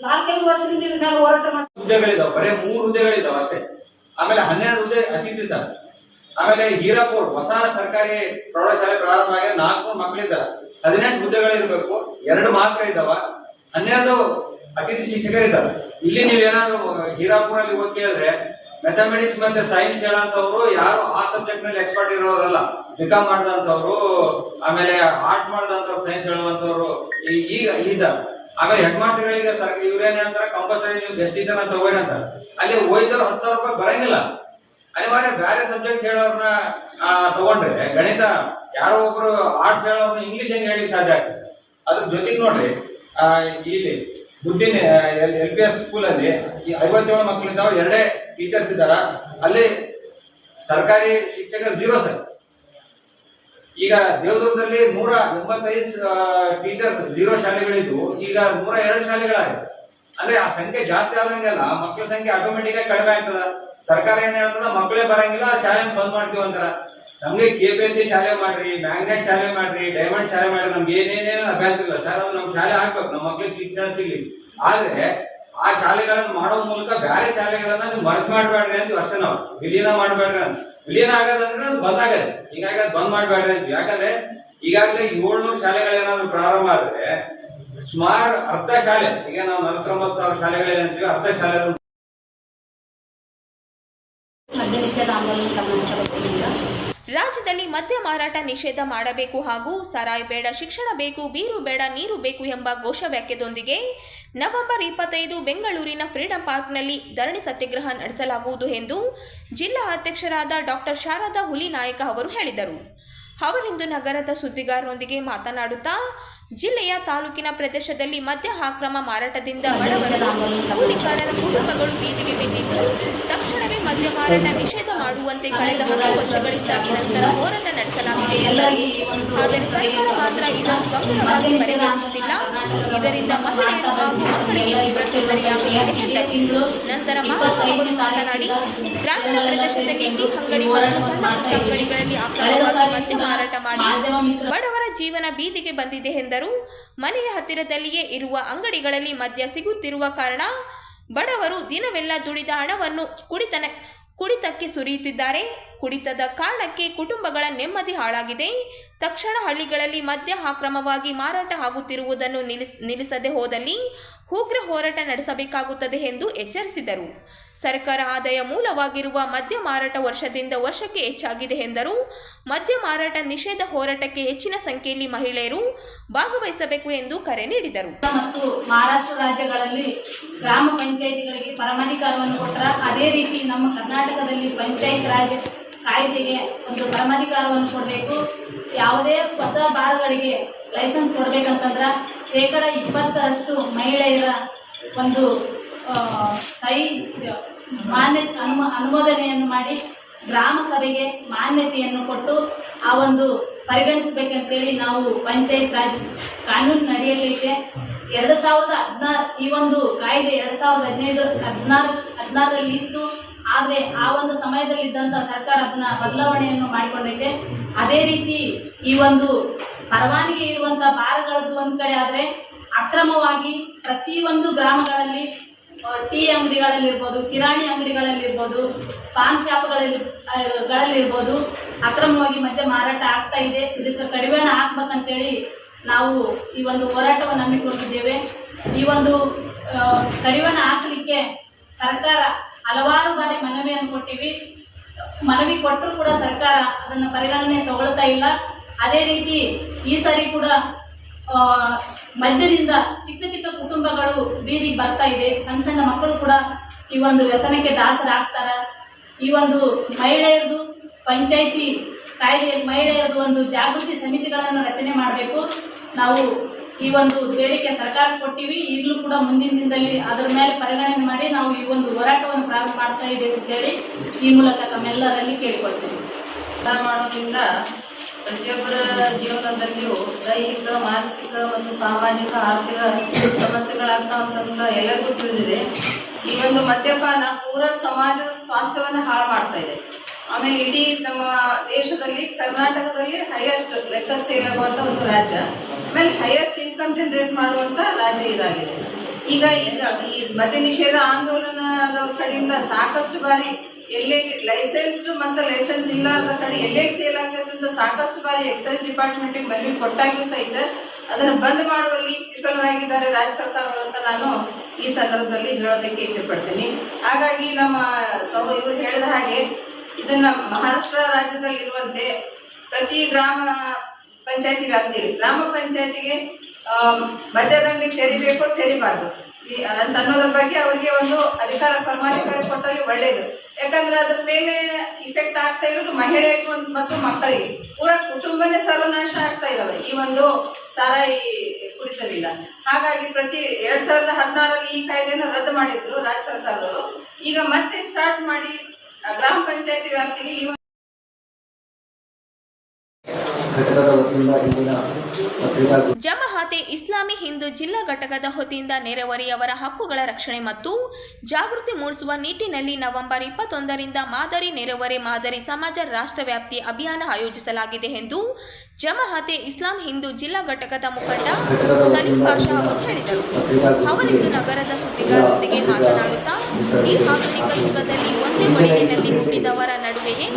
ನಾಲ್ಕೈದು ವರ್ಷದಿಂದ ಇದ್ರ ಹೋರಾಟ ಮಾಡಿ ಹುದ್ದೆಗಳಿದಾವೆ, ಬರೀ ಮೂರು ಹುದ್ದೆಗಳಿದಾವೆ ಅಷ್ಟೇ. ಆಮೇಲೆ ಹನ್ನೆರಡು ಹುದ್ದೆ ಅತಿಥಿ ಸರ್. ಆಮೇಲೆ ಹೀರಾಪುರ್ ಹೊಸ ಸರ್ಕಾರಿ ಪ್ರೌಢಶಾಲೆ ಪ್ರಾರಂಭ ಆಗಿ ನಾಲ್ಕು ಮಕ್ಕಳಿದ್ದಾರೆ ಹದಿನೆಂಟು ಹುದ್ದೆಗಳಿರ್ಬೇಕು, ಎರಡು ಮಾತ್ರ ಇದಾವ ಹನ್ನೆರಡು ಅತಿಥಿ ಶಿಕ್ಷಕರಿದ್ದಾರೆ ಇಲ್ಲಿ ನೀವು ಏನಾದ್ರು ಹೀರಾಪುರ್ ಅಲ್ಲಿ ಹೋಗಿ ಕೇಳಿದ್ರೆ ಮೆಥಮೆಟಿಕ್ಸ್ ಮತ್ತೆ ಸೈನ್ಸ್ ಹೇಳಂತವ್ರು ಯಾರು ಆ ಸಬ್ಜೆಕ್ಟ್ನಲ್ಲಿ ಎಕ್ಸ್ಪರ್ಟ್ ಇರೋರಲ್ಲ. ಬಿಕಾಮ್ ಮಾಡಿದಂತವ್ರು ಆಮೇಲೆ ಆರ್ಟ್ಸ್ ಮಾಡಿದಂತವ್ರು ಸೈನ್ಸ್ ಹೇಳುವಂತವ್ರು ಈಗ ಇದ್ದಾರೆ. ಆಮೇಲೆ ಹೆಡ್ ಮಾಸ್ಟರ್ಗಳಿಗೆ ಸರ್ ಇವ್ರೇನ್ ಹೇಳ್ತಾರೆ ಕಂಪಲ್ಸರಿ ನೀವು ಬೆಸ್ಟ್ ಇದ್ದಾರೆ ಅಂತ ಹೋಗಿ ಅಂತ ಅಲ್ಲಿ ಓದಿದವ್ರು ಹತ್ತು ಸಾವಿರ ರೂಪಾಯಿ ಬರಂಗಿಲ್ಲ. ಅನಿವಾರ್ಯ ಬೇರೆ ಸಬ್ಜೆಕ್ಟ್ ಹೇಳೋರ್ನ ತಗೊಂಡ್ರೆ, ಗಣಿತ ಯಾರೋ ಒಬ್ರು ಆರ್ಟ್ಸ್ ಹೇಳೋರ್ನ ಇಂಗ್ಲಿಷ್ ಹೆಂಗ್ ಹೇಳಿ ಸಾಧ್ಯ ಆಗ್ತದೆ? ಅದ್ರ ಜೊತೆಗೆ ನೋಡ್ರಿ ಇಲ್ಲಿ ಬುದ್ಧಿನ ಎಲ್ ಪಿ ಎಸ್ ಸ್ಕೂಲ್ ಅಲ್ಲಿ ಐವತ್ತೇಳು ಇದ್ದಾವೆ, ಎರಡೇ ಟೀಚರ್ಸ್ ಇದ್ದಾರ. ಅಲ್ಲಿ ಸರ್ಕಾರಿ ಶಿಕ್ಷಕರು ಜೀರೋ ಸರ್ ಈಗ ದೇವದುರ್ಗದಲ್ಲಿ ನೂರ ಎಂಬತ್ತೈದು ಟೀಚರ್ ಜೀರೋ ಶಾಲೆಗಳಿದ್ದು, ಈಗ ನೂರ ಎರಡು ಶಾಲೆಗಳಾಗಿದೆ ಅಂದ್ರೆ ಆ ಸಂಖ್ಯೆ ಜಾಸ್ತಿ ಆದಂಗೆಲ್ಲ ಮಕ್ಕಳ ಸಂಖ್ಯೆ ಆಟೋಮೆಟಿಕ್ ಆಗಿ ಕಡಿಮೆ ಆಗ್ತದ. ಸರ್ಕಾರ ಏನ್ ಹೇಳ್ತದ? ಮಕ್ಕಳೇ ಬರಂಗಿಲ್ಲ ಆ ಶಾಲೆ ಬಂದ್ ಮಾಡ್ತೀವಿ ಅಂತಾರ. ನಮ್ಗೆ ಕೆ ಪಿ ಎಸ್ ಸಿ ಶಾಲೆ ಮಾಡ್ರಿ ಮ್ಯಾಗ್ನೆಟ್ ಶಾಲೆ ಮಾಡ್ರಿ ಡೈಮಂಡ್ ಶಾಲೆ ಮಾಡ್ರಿ, ನಮ್ಗೆ ಏನೇನೇನು ಅಭ್ಯಾಸ ಇಲ್ಲ. ಸರ್, ಅದು ನಮ್ ಶಾಲೆ ಹಾಕ್ಬೇಕು ನಮ್ಮ ಮಕ್ಳಿಗೆ ಶಿಕ್ಷಣ ಸಿಗ್ಲಿ. ಆದ್ರೆ, ಆ ಶಾಲೆಗಳನ್ನು ಮಾಡೋ ಮೂಲಕ ಬೇರೆ ಶಾಲೆಗಳನ್ನ ನೀವು ಮರ್ಜ್ ಮಾಡ್ಬೇಡ್ರಿ ಅಂತ ಅಷ್ಟೇ ನಾವು. ವಿಲೀನ ಮಾಡ್ಬೇಡ್ರಿ ಅಂತ. ವಿಲೀನ ಆಗೋದಂದ್ರೆ ಅದು ಬಂದ್ ಆಗದೆ ಹೀಗಾಗಿ ಅದು ಬಂದ್ ಮಾಡ್ಬೇಡ್ರಿ ಅಂತ ಯಾಕಂದ್ರೆ, ಈಗಾಗಲೇ ಏಳ್ನೂರು ಶಾಲೆಗಳೇನಾದ್ರೂ ಪ್ರಾರಂಭ ಆದ್ರೆ, ಸುಮಾರು ಅರ್ಧ ಶಾಲೆ, ಈಗ ನಾವು ನಲವತ್ತೊಂಬತ್ತು ಸಾವಿರ ಶಾಲೆಗಳೇನಂತೀವಿ ಅರ್ಧ ಶಾಲೆ ಮದ್ಯ ನಿಷೇಧ ಆಂದೋಲನ ಕರ್ನಾಟಕ ವತಿಯಿಂದ ರಾಜ್ಯದಲ್ಲಿ ಮದ್ಯ ಮಾರಾಟ ನಿಷೇಧ ಮಾಡಬೇಕು ಹಾಗೂ ಸರಾಯ್ ಬೇಡ ಶಿಕ್ಷಣ ಬೇಕು, ಬೀರು ಬೇಡ, ನೀರು ಬೇಕು ಎಂಬ ಘೋಷ ಘೋಷವಾಕ್ಯದೊಂದಿಗೆ ನವೆಂಬರ್ ಇಪ್ಪತ್ತೈದು ಬೆಂಗಳೂರಿನ ಫ್ರೀಡಂ ಪಾರ್ಕ್ನಲ್ಲಿ ಧರಣಿ ಸತ್ಯಾಗ್ರಹ ನಡೆಸಲಾಗುವುದು ಎಂದು ಜಿಲ್ಲಾ ಅಧ್ಯಕ್ಷರಾದ ಡಾಕ್ಟರ್ ಶಾರದಾ ಹುಲಿನಾಯಕ ಅವರು ಹೇಳಿದರು. ಅವರಿಂದು ನಗರದ ಸುದ್ದಿಗಾರರೊಂದಿಗೆ ಮಾತನಾಡುತ್ತಾ ಜಿಲ್ಲೆಯ ತಾಲೂಕಿನ ಪ್ರದೇಶದಲ್ಲಿ ಮದ್ಯ ಆಕ್ರಮ ಮಾರಾಟದಿಂದ ಬಡವರ ಕೂಲಿಕಾರರ ಕುಟುಂಬಗಳು ಬೀದಿಗೆ ಬಿದ್ದಿದ್ದು, ತಕ್ಷಣವೇ ಮದ್ಯ ಮಾರಾಟ ನಿಷೇಧ ಮಾಡುವಂತೆ ಕಳೆದ ಹತ್ತು ವರ್ಷಗಳಿಂದ ನಿರಂತರ ಹೋರಾಟ ನಡೆಸಲಾಗಿದೆ ಎಂದರು. ಆದರೆ ಸರ್ಕಾರ ಮಾತ್ರ ಇದನ್ನು ಗಂಭೀರವಾಗಿ ಪರಿಗಣಿಸುತ್ತಿಲ್ಲ. ಇದರಿಂದ ಮಹಿಳೆಯರು ಹಾಗೂ ಮಕ್ಕಳು ಮಕ್ಕಳಿಗೆ ತೀವ್ರ ತೊಂದರೆಯಾಗುತ್ತಿದೆ ನಂತರ ಮಹಾತ್ಮ ಅವರು ಮಾತನಾಡಿ, ಗ್ರಾಮೀಣ ಪ್ರದೇಶದಲ್ಲಿ ಅಂಗಡಿ ಮತ್ತು ಸಣ್ಣ ಅಂಗಡಿಗಳಲ್ಲಿ ಆಕ್ರಮವಾಗಿ ಮದ್ಯ ಮಾರಾಟ ಮಾಡಿ ಬಡವರ ಜೀವನ ಬೀದಿಗೆ ಬಂದಿದೆ ಎಂದರು. ಮನೆಯ ಹತ್ತಿರದಲ್ಲಿಯೇ ಇರುವ ಅಂಗಡಿಗಳಲ್ಲಿ ಮದ್ಯ ಸಿಗುತ್ತಿರುವ ಕಾರಣ ಬಡವರು ದಿನವೆಲ್ಲ ದುಡಿದ ಹಣವನ್ನು ಕುಡಿತನ, ಕುಡಿತಕ್ಕೆ ಸುರಿಯುತ್ತಿದ್ದಾರೆ. ಕುಡಿತದ ಕಾರಣಕ್ಕೆ ಕುಟುಂಬಗಳ ನೆಮ್ಮದಿ ಹಾಳಾಗಿದೆ. ತಕ್ಷಣ ಹಳ್ಳಿಗಳಲ್ಲಿ ಮದ್ಯ ಅಕ್ರಮವಾಗಿ ಮಾರಾಟ ಆಗುತ್ತಿರುವುದನ್ನು ನಿಲ್ಲಿಸ್, ನಿಲ್ಲಿಸದೆ ಹೋದಲ್ಲಿ ಉಗ್ರ ಹೋರಾಟ ನಡೆಸಬೇಕಾಗುತ್ತದೆ ಎಂದು ಎಚ್ಚರಿಸಿದರು. ಸರ್ಕಾರ ಆದಾಯ ಮೂಲವಾಗಿರುವ ಮದ್ಯ ಮಾರಾಟ ವರ್ಷದಿಂದ ವರ್ಷಕ್ಕೆ ಹೆಚ್ಚಾಗಿದೆ ಎಂದರು. ಮದ್ಯ ಮಾರಾಟ ನಿಷೇಧ ಹೋರಾಟಕ್ಕೆ ಹೆಚ್ಚಿನ ಸಂಖ್ಯೆಯಲ್ಲಿ ಮಹಿಳೆಯರು ಭಾಗವಹಿಸಬೇಕು ಎಂದು ಕರೆ ನೀಡಿದರು. ಮತ್ತು ಮಹಾರಾಷ್ಟ್ರ ರಾಜ್ಯಗಳಲ್ಲಿ ಗ್ರಾಮ ಪಂಚಾಯಿತಿಗಳಿಗೆ ಪರಮಾಧಿಕಾರವನ್ನು ಕೊಟ್ಟರ ಅದೇ ರೀತಿ ನಮ್ಮ ಕರ್ನಾಟಕದಲ್ಲಿ ಪಂಚಾಯತ್ ರಾಜ್ ಕಾಯ್ದೆಗೆ ಒಂದು ಪರಮಾಧಿಕಾರವನ್ನು ಕೊಡಬೇಕು. ಯಾವುದೇ ಹೊಸ ಬಾರ್ಗಳಿಗೆ ಲೈಸೆನ್ಸ್ ಕೊಡಬೇಕಂತಂದ್ರೆ ಶೇಕಡ ಇಪ್ಪತ್ತರಷ್ಟು ಮಹಿಳೆಯರ ಒಂದು ಸೈ ಮಾನ್ಯ, ಅನುಮ, ಅನುಮೋದನೆಯನ್ನು ಮಾಡಿ ಗ್ರಾಮ ಸಭೆಗೆ ಮಾನ್ಯತೆಯನ್ನು ಕೊಟ್ಟು ಆ ಒಂದು ಪರಿಗಣಿಸಬೇಕಂತೇಳಿ ನಾವು ಪಂಚಾಯತ್ ರಾಜ್ ಕಾನೂನು ನಡೆಯಲಿದೆ ಎರಡು ಸಾವಿರದ ಹದಿನಾರು, ಈ ಒಂದು ಕಾಯ್ದೆ ಎರಡು ಸಾವಿರದ ಹದಿನೈದು, ಹದಿನಾರು ಹದಿನಾರರಲ್ಲಿ ಇತ್ತು ಆದರೆ ಆ ಒಂದು ಸಮಯದಲ್ಲಿ ಇದ್ದಂಥ ಸರ್ಕಾರ ಅದನ್ನ ಬದಲಾವಣೆಯನ್ನು ಮಾಡಿಕೊಂಡೈತೆ ಅದೇ ರೀತಿ ಈ ಒಂದು ಪರವಾನಗಿ ಇರುವಂಥ ಬಾರ್ಗಳದ್ದು ಒಂದು ಕಡೆ ಆದರೆ ಅಕ್ರಮವಾಗಿ ಪ್ರತಿಯೊಂದು ಗ್ರಾಮಗಳಲ್ಲಿ ಟೀ ಅಂಗಡಿಗಳಲ್ಲಿರ್ಬೋದು ಕಿರಾಣಿ ಅಂಗಡಿಗಳಲ್ಲಿರ್ಬೋದು ಪಾನ್ ಶಾಪ್ಗಳಲ್ಲಿ ಆ, ಗಳಲ್ಲಿರ್ಬೋದು ಅಕ್ರಮವಾಗಿ ಮತ್ತೆ ಮಾರಾಟ ಆಗ್ತಾ ಇದೆ. ಇದಕ್ಕೆ ಕಡಿವಾಣ ಹಾಕ್ಬೇಕಂತೇಳಿ ನಾವು ಈ ಒಂದು ಹೋರಾಟವನ್ನು ಹಮ್ಮಿಕೊಂಡಿದ್ದೇವೆ. ಈ ಒಂದು ಕಡಿವಾಣ ಹಾಕಲಿಕ್ಕೆ ಸರ್ಕಾರ ಹಲವಾರು ಬಾರಿ ಮನವಿಯನ್ನು ಕೊಟ್ಟಿವಿ. ಮನವಿ ಕೊಟ್ಟರು ಕೂಡ ಸರ್ಕಾರ ಅದನ್ನು ಪರಿಗಣನೆ ತಗೊಳ್ತಾ ಇಲ್ಲ. ಅದೇ ರೀತಿ ಈ ಸಾರಿ ಕೂಡ ಮಧ್ಯದಿಂದ ಚಿಕ್ಕ ಚಿಕ್ಕ ಕುಟುಂಬಗಳು ಬೀದಿಗೆ ಬರ್ತಾ ಇದೆ. ಸಣ್ಣ ಸಣ್ಣ ಮಕ್ಕಳು ಕೂಡ ಈ ಒಂದು ವ್ಯಸನಕ್ಕೆ ದಾಸರಾಗ್ತಾರ. ಈ ಒಂದು ಮಹಿಳೆಯರದು ಪಂಚಾಯಿತಿ ಕಾಯ್ದೆಯಲ್ಲಿ ಮಹಿಳೆಯರದು ಒಂದು ಜಾಗೃತಿ ಸಮಿತಿಗಳನ್ನು ರಚನೆ ಮಾಡಬೇಕು. ನಾವು ಈ ಒಂದು ಬೇಡಿಕೆ ಸರ್ಕಾರ ಕೊಟ್ಟಿವಿ. ಈಗಲೂ ಕೂಡ ಮುಂದಿನ ದಿನದಲ್ಲಿ ಅದರ ಮೇಲೆ ಪರಿಗಣನೆ ಮಾಡಿ ನಾವು ಈ ಒಂದು ಹೋರಾಟವನ್ನು ಪ್ರಾರಂಭ ಮಾಡ್ತಾ ಇದ್ದೇವೆ ಅಂತೇಳಿ ಈ ಮೂಲಕ ತಮ್ಮೆಲ್ಲರಲ್ಲಿ ಕೇಳಿಕೊಳ್ತೇವೆ ಮಾಡೋದ್ರಿಂದ ಪ್ರತಿಯೊಬ್ಬರ ಜೀವನದಲ್ಲಿಯೂ ದೈಹಿಕ, ಮಾನಸಿಕ ಮತ್ತು ಸಾಮಾಜಿಕ ಆರ್ಥಿಕ ಸಮಸ್ಯೆಗಳಾಗ್ತಾವಂತ ಎಲ್ಲರಿಗೂ ತಿಳಿದಿದೆ. ಈ ಒಂದು ಮದ್ಯಪಾನ ಪೂರ ಸಮಾಜದ ಸ್ವಾಸ್ಥ್ಯವನ್ನು ಹಾಳು ಮಾಡ್ತಾ ಇದೆ. ಆಮೇಲೆ ಇಡೀ ನಮ್ಮ ದೇಶದಲ್ಲಿ, ಕರ್ನಾಟಕದಲ್ಲಿ ಹೈಯೆಸ್ಟ್ ಲೆಕ್ಕ ಸೇಲ್ ಆಗುವಂಥ ಒಂದು ರಾಜ್ಯ. ಆಮೇಲೆ ಹೈಯೆಸ್ಟ್ ಇನ್ಕಮ್ ಜನರೇಟ್ ಮಾಡುವಂಥ ರಾಜ್ಯ ಇದಾಗಿದೆ. ಈಗ ಈಗ ಈ ಮದ್ಯ ನಿಷೇಧ ಆಂದೋಲನದ ಕಡೆಯಿಂದ ಸಾಕಷ್ಟು ಬಾರಿ ಎಲ್ಲೆಲ್ಲಿ ಲೈಸೆನ್ಸ್ಡ್ ಮತ್ತು ಲೈಸೆನ್ಸ್ ಇಲ್ಲದ ಕಡೆ ಎಲ್ಲೆಲ್ಲಿ ಸೇಲ್ ಆಗ್ತದೆ ಅಂತ ಸಾಕಷ್ಟು ಬಾರಿ ಎಕ್ಸೈಸ್ ಡಿಪಾರ್ಟ್ಮೆಂಟಿಗೆ ಮನವಿ ಸಹ ಸಹಿತ ಅದನ್ನು ಬಂದ್ ಮಾಡುವಲ್ಲಿ ವಿಫಲರಾಗಿದ್ದಾರೆ ರಾಜ್ಯ ಸರ್ಕಾರ ಅಂತ ನಾನು ಈ ಸಂದರ್ಭದಲ್ಲಿ ಹೇಳೋದಕ್ಕೆ ಇಚ್ಛೆ ಪಡ್ತೀನಿ. ಹಾಗಾಗಿ ನಮ್ಮ ಸೌ ಇವರು ಹೇಳಿದ ಹಾಗೆ ಇದನ್ನ ಮಹಾರಾಷ್ಟ್ರ ರಾಜ್ಯದಲ್ಲಿ ಇರುವಂತೆ ಪ್ರತಿ ಗ್ರಾಮ ಪಂಚಾಯತಿ ವ್ಯಾಪ್ತಿಯಲ್ಲಿ, ಗ್ರಾಮ ಪಂಚಾಯತಿಗೆ ಮದ್ಯದಂಗಡಿ ತೆರಿಬೇಕು ತೆರಿಬಾರ್ದು. ಈ- ಅನ್ನೋದ್ರ ಬಗ್ಗೆ ಅವರಿಗೆ ಒಂದು ಅಧಿಕಾರ ಪರಮಾಧಿಕಾರ ಕೊಟ್ಟಲ್ಲಿ ಒಳ್ಳೇದು. ಯಾಕಂದ್ರೆ ಅದ್ರ ಮೇಲೆ ಇಫೆಕ್ಟ್ ಆಗ್ತಾ ಇರೋದು ಮಹಿಳೆಯರಿಗೆ ಮತ್ತು ಮಕ್ಕಳಿಗೆ. ಪೂರ ಕುಟುಂಬನೇ ಸರ್ವನಾಶ ಆಗ್ತಾ ಇದಾವೆ ಈ ಒಂದು ಸಾರಾಯಿ ಕುಡಿತದಿಂದ ಹಾಗಾಗಿ ಪ್ರತಿ ಎರಡ್ ಸಾವಿರದ ಹದಿನಾರಲ್ಲಿ ಈ ಕಾಯ್ದೆಯನ್ನು ರದ್ದು ಮಾಡಿದ್ರು ರಾಜ್ಯ ಸರ್ಕಾರದವರು. ಈಗ ಮತ್ತೆ ಸ್ಟಾರ್ಟ್ ಮಾಡಿ ಗ್ರಾಮ ಪಂಚಾಯತಿ ವ್ಯಾಪ್ತಿಗೆ ಈ ಘಟಕದ ಜಮಹಾತೆ ಇಸ್ಲಾಮಿ ಹಿಂದೂ ಜಿಲ್ಲಾ ಘಟಕದ ಹೊತ್ತಿಯಿಂದ ನೆರೆಹೊರೆಯವರ ಹಕ್ಕುಗಳ ರಕ್ಷಣೆ ಮತ್ತು ಜಾಗೃತಿ ಮೂಡಿಸುವ ನಿಟ್ಟಿನಲ್ಲಿ ನವೆಂಬರ್ ಇಪ್ಪತ್ತೊಂದರಿಂದ ಮಾದರಿ ನೆರೆಹೊರೆ ಮಾದರಿ ಸಮಾಜ ರಾಷ್ಟ್ರವ್ಯಾಪ್ತಿ ಅಭಿಯಾನ ಆಯೋಜಿಸಲಾಗಿದೆ ಎಂದು ಜಮಹಾತೆ ಇಸ್ಲಾಂ ಹಿಂದೂ ಜಿಲ್ಲಾ ಘಟಕದ ಮುಖಂಡ ಸಲೀಂ ಪಾಷಾ ಅವರು ಹೇಳಿದರು. ಅವರಿಂದು ನಗರದ ಸುದ್ದಿಗಾರರೊಂದಿಗೆ ಮಾತನಾಡುತ್ತಾ, ಈ ಆಧುನಿಕ ಯುಗದಲ್ಲಿ ಒಂದೇ ಮಡಿಲಿನಲ್ಲಿ ಹುಟ್ಟಿದವರ ನಡುವೆಯೇ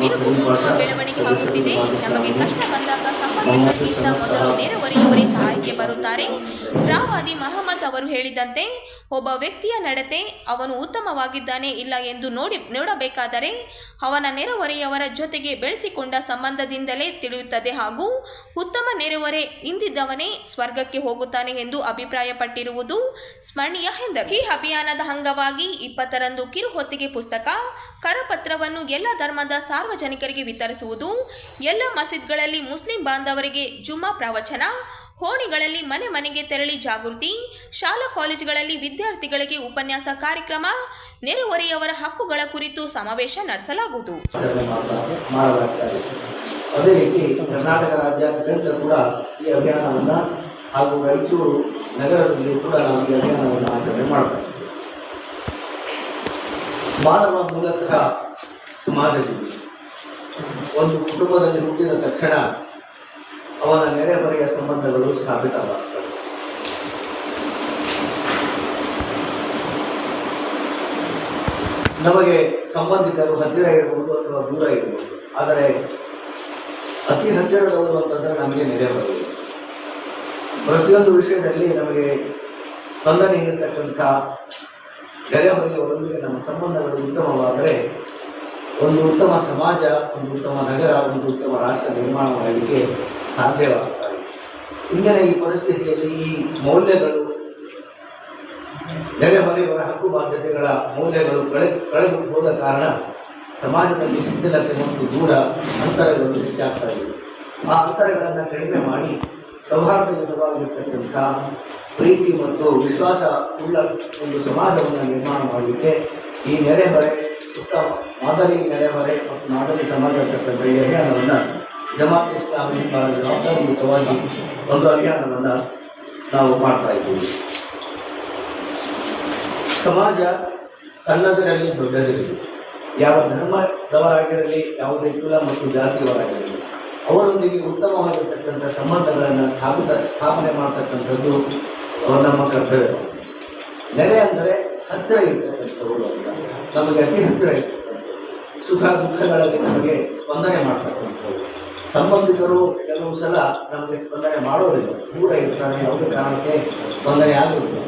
ಬಿರುಕು ಮೂಡುವ ಬೆಳವಣಿಗೆ ಆಗುತ್ತಿದೆ. ನಮಗೆ ಕಷ್ಟ ಬಂದಾಗ ಸಂಬಂಧಿಸಿದ ಮೊದಲು ನೆರವರಿಯವರೇ ಸಹಾಯಕ್ಕೆ ಬರುತ್ತಾರೆ. ಪ್ರವಾದಿ ಮಹಮ್ಮದ್ ಅವರು ಹೇಳಿದಂತೆ, ಒಬ್ಬ ವ್ಯಕ್ತಿಯ ನಡತೆ ಅವನು ಉತ್ತಮವಾಗಿದ್ದಾನೆ ಇಲ್ಲ ಎಂದು ನೋಡಿ ನೋಡಬೇಕಾದರೆ ಅವನ ನೆರೆಹೊರೆಯವರ ಜೊತೆಗೆ ಬೆಳೆಸಿಕೊಂಡ ಸಂಬಂಧದಿಂದಲೇ ತಿಳಿಯುತ್ತದೆ. ಹಾಗೂ ಉತ್ತಮ ನೆರೆಹೊರೆ ಇಂದಿದ್ದವನೇ ಸ್ವರ್ಗಕ್ಕೆ ಹೋಗುತ್ತಾನೆ ಎಂದು ಅಭಿಪ್ರಾಯಪಟ್ಟಿರುವುದು ಸ್ಮರಣೀಯ ಎಂದರು. ಈ ಅಭಿಯಾನದ ಅಂಗವಾಗಿ ಇಪ್ಪತ್ತರಂದು ಕಿರುಹೊತ್ತಿಗೆ ಪುಸ್ತಕ, ಕರಪತ್ರವನ್ನು ಎಲ್ಲ ಧರ್ಮದ ಸಾರ್ವಜನಿಕರಿಗೆ ವಿತರಿಸುವುದು, ಎಲ್ಲ ಮಸೀದ್ಗಳಲ್ಲಿ ಮುಸ್ಲಿಂ ಬಾಂಧವರಿಗೆ ಜುಮ್ಮಾ ಪ್ರವಚನ ಹೋಣಿಗಳಲ್ಲಿ ಮನೆ ಮನೆಗೆ ತೆರಳಿ ಜಾಗೃತಿ, ಶಾಲಾ ಕಾಲೇಜುಗಳಲ್ಲಿ ವಿದ್ಯಾರ್ಥಿಗಳಿಗೆ ಉಪನ್ಯಾಸ ಕಾರ್ಯಕ್ರಮ, ನೆರೆಹೊರೆಯವರ ಹಕ್ಕುಗಳ ಕುರಿತು ಸಮಾವೇಶ ನಡೆಸಲಾಗುವುದು. ಅದೇ ರೀತಿ ಕರ್ನಾಟಕ ರಾಜ್ಯಾದ್ಯಂತ ಕೂಡ ಈ ಅಭಿಯಾನವನ್ನು ಹಾಗೂ ರಾಯಚೂರು ನಗರದಲ್ಲಿ ಕೂಡ ನಾವು ಈ ಅಭಿಯಾನವನ್ನು ಆಚರಣೆ ಮಾಡ್ತೇವೆ. ಮಾನವ ಮೂಲಕ ಸಮಾಜದಲ್ಲಿ ಒಂದು ಕುಟುಂಬದಲ್ಲಿ ಹುಟ್ಟಿದ ತಕ್ಷಣ ಅವನ ನೆರೆಹೊರೆಯ ಸಂಬಂಧಗಳು ಸ್ಥಾಪಿತವಾಗ್ತವೆ. ನಮಗೆ ಸಂಬಂಧಿಕರು ಹತ್ತಿರ ಇರಬಹುದು ಅಥವಾ ದೂರ ಇರಬಹುದು. ಆದರೆ ಅತಿ ಹತ್ತಿರದವರು ಅಂತಂದ್ರೆ ನಮಗೆ ನೆರೆಹೊರೆಯವರು ಪ್ರತಿಯೊಂದು ವಿಷಯದಲ್ಲಿ ನಮಗೆ ಸ್ಪಂದನೆ ನೀಡತಕ್ಕಂಥ ನೆರೆಹೊರೆಯವರೊಂದಿಗೆ ನಮ್ಮ ಸಂಬಂಧಗಳು ಉತ್ತಮವಾದರೆ ಒಂದು ಉತ್ತಮ ಸಮಾಜ, ಒಂದು ಉತ್ತಮ ನಗರ, ಒಂದು ಉತ್ತಮ ರಾಷ್ಟ್ರ ನಿರ್ಮಾಣ ಮಾಡಲಿಕ್ಕೆ ಸಾಧ್ಯವಾಗುತ್ತದೆ ಇಂದಿನ ಈ ಪರಿಸ್ಥಿತಿಯಲ್ಲಿ ಈ ಮೌಲ್ಯಗಳು ನೆರೆಹೊರೆಯವರ ಹಕ್ಕು ಬಾಧ್ಯತೆಗಳ ಮೌಲ್ಯಗಳು ಕಳೆ ಕಳೆದು ಹೋದ ಕಾರಣ ಸಮಾಜದಲ್ಲಿ ಶಿಥಿಲತೆ ಮತ್ತು ದೂರ ಅಂತರಗಳು ಹೆಚ್ಚಾಗ್ತಾ ಇವೆ. ಆ ಅಂತರಗಳನ್ನು ಕಡಿಮೆ ಮಾಡಿ ಸೌಹಾರ್ದಯುತವಾಗಿರ್ತಕ್ಕಂಥ ಪ್ರೀತಿ ಮತ್ತು ವಿಶ್ವಾಸ ಉಳ್ಳ ಒಂದು ಸಮಾಜವನ್ನು ನಿರ್ಮಾಣ ಮಾಡಲಿಕ್ಕೆ ಈ ನೆರೆಹೊರೆ, ಉತ್ತಮ ಮಾದರಿ ನೆರೆಹೊರೆ ಮತ್ತು ಮಾದರಿ ಸಮಾಜ ಅಂತಕ್ಕಂಥ ಈ ಅಭಿಯಾನವನ್ನು ಜಮಾತ್ ಇಸ್ಲಾಮಿ ಬಹಳ ಜವಾಬ್ದಾರಿಯುತವಾಗಿ ಒಂದು ಅಭಿಯಾನವನ್ನು ನಾವು ಮಾಡ್ತಾ ಇದ್ದೀವಿ. ಸಮಾಜ ಸಣ್ಣದಿರಲಿ ದೊಡ್ಡದಿರಲಿ. ಯಾವ ಧರ್ಮದವರಾಗಿರಲಿ ಯಾವುದೇ ಕುಲ ಮತ್ತು ಜಾತಿಯವರಾಗಿರಲಿ ಅವರೊಂದಿಗೆ ಉತ್ತಮವಾಗಿರ್ತಕ್ಕಂಥ ಸಂಬಂಧಗಳನ್ನು ಸ್ಥಾಪಿತ, ಸ್ಥಾಪನೆ ಮಾಡ್ತಕ್ಕಂಥದ್ದು ನಮ್ಮ ಕರ್ತವ್ಯ. ನೆರೆ ಅಂದರೆ ಹತ್ತಿರ ಇರ್ತಕ್ಕಂಥವ್ರು ಅಂತ. ನಮಗೆ ಅತಿ ಹತ್ತಿರ ಸುಖ, ದುಃಖಗಳಲ್ಲಿ ನಮಗೆ ಸ್ಪಂದನೆ ಮಾಡ್ತಕ್ಕಂಥವ್ರು. ಸಂಬಂಧಿಕರು ಕೆಲವು ಸಲ ನಮಗೆ ಸ್ಪಂದನೆ ಮಾಡೋದಿಲ್ಲ ದೂರ ಇರ್ತಾರೆ, ಯಾವುದೇ ಕಾರಣಕ್ಕೆ ಸ್ಪಂದನೆ ಆಗೋದಿಲ್ಲ.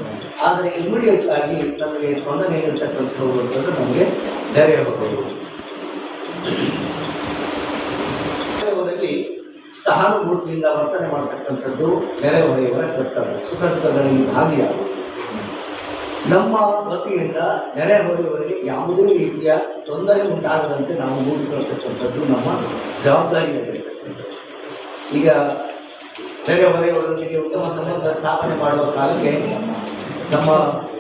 ಆದರೆ ಇಮಿಡಿಯೇಟ್ ಆಗಿ ನಮಗೆ ಸ್ಪಂದನೆ ಇರತಕ್ಕಂಥದ್ದು ನಮಗೆ ಧೈರ್ಯ ಹೋಗಬಹುದು ಸಹಾನುಭೂತಿಯಿಂದ ವರ್ತನೆ ಮಾಡತಕ್ಕಂಥದ್ದು ನೆರೆಹೊರೆಯವರ ಕರ್ತವ್ಯ ಸುಖ ದುಃಖಗಳಲ್ಲಿ ಭಾಗಿಯಾಗುವುದು. ನಮ್ಮ ವತಿಯಿಂದ ನೆರೆಹೊರೆಯವರಿಗೆ ಯಾವುದೇ ರೀತಿಯ ತೊಂದರೆ ಉಂಟಾಗದಂತೆ ನಾವು ನೋಡಿಕೊಳ್ತಕ್ಕಂಥದ್ದು ನಮ್ಮ ಜವಾಬ್ದಾರಿಯಾಗಿರ್ತಕ್ಕಂಥದ್ದು. ಈಗ ನೆರೆಹೊರೆಯವರೊಂದಿಗೆ ಉತ್ತಮ ಸಂಬಂಧ ಸ್ಥಾಪನೆ ಮಾಡುವ ಕಾಲಕ್ಕೆ ನಮ್ಮ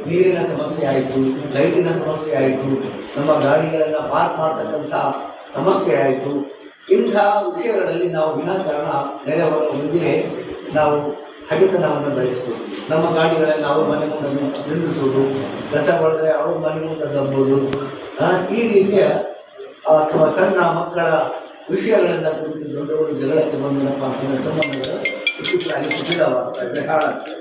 ನೀರಿನ ಸಮಸ್ಯೆ ಆಯಿತು, ಲೈಟಿನ ಸಮಸ್ಯೆ ಆಯಿತು, ನಮ್ಮ ಗಾಡಿಗಳನ್ನು ಪಾರ್ಕ್ ಮಾಡ್ತಕ್ಕಂಥ ಸಮಸ್ಯೆ ಆಯಿತು. ಇಂಥ ವಿಷಯಗಳಲ್ಲಿ ನಾವು ವಿನಾಕಾರಣ ನೆರೆಹೊರೆಯೊಂದಿಗೆ ನಾವು ಹಗೆತನವನ್ನು ಬೆಳೆಸೋದು ನಮ್ಮ ಗಾಡಿಗಳನ್ನು ಅವ್ರ ಮನೆ ಮುಂದೆ ನಿಲ್ಲಿಸಿ ನಿಲ್ಲಿಸೋದು, ಕಸ ಬೆಳೆದ್ರೆ ಅವ್ರ ಮನೆ ಮುಂದೆ ದಬ್ಬೋದು ಈ ರೀತಿಯ ಅಥವಾ ಸಣ್ಣ ಮಕ್ಕಳ ವಿಷಯಗಳನ್ನು ಕುರಿತು ದೊಡ್ಡವರು ಜಗಳಕ್ಕೆ ಬಂದಿರಪ್ಪ ಅಂತ ಸಂಬಂಧಗಳು ಇತ್ತೀಚೆಗೆ ಶಿಥಿಲವಾಗ್ತಾ ಇದೆ. ಹಾಳಾಗ್ತಾ